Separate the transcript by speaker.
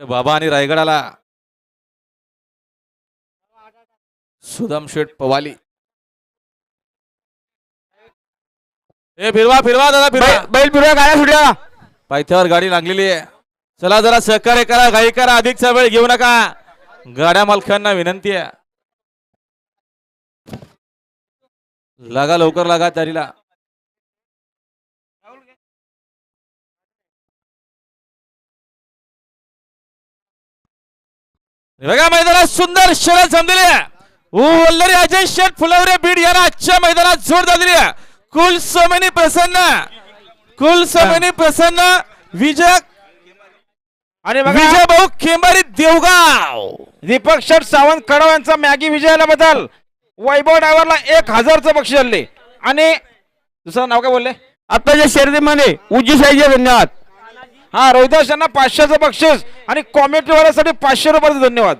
Speaker 1: बाबा आणि रायगडाला. सुदाम शेठ पवाली. ए फिरवा फिरवा दादा फिरवा.
Speaker 2: बैल फिरवा गाड्या सुटल्या
Speaker 1: पायथ्यावर गाडी लागलेली आहे. चला जरा सहकार्य करा घाई करा अधिकचा वेळ घेऊ नका. गाड्या मालकांना विनंती आहे. लागा लवकर लागा तरीला बघा मैदानात सुंदर शर्यत जमलेली आहे. वल्लरी अजय शेठ फुलवरे बीड यांना आजच्या मैदानात जोर दिली आहे. कुल सोमेनी प्रसन्न. कुल सोमेनी प्रसन्न. विजय
Speaker 2: आणि बघा
Speaker 1: विजय भाऊ खेंबारी देवगाव.
Speaker 2: दीपक शेठ सावंत कडव यांचा मॅगी विजयाला बदल वैभव ड्रायव्हरला एक हजारचं बक्षीस आणि दुसरं नाव काय बोलले? आताच्या शर्यतीमध्ये उज्जी साईचे धन्यवाद. हा रोहिदास यांना पाचशेचं बक्षीस आणि कॉमेंट्रीवाल्यासाठी पाचशे रुपयाचं धन्यवाद.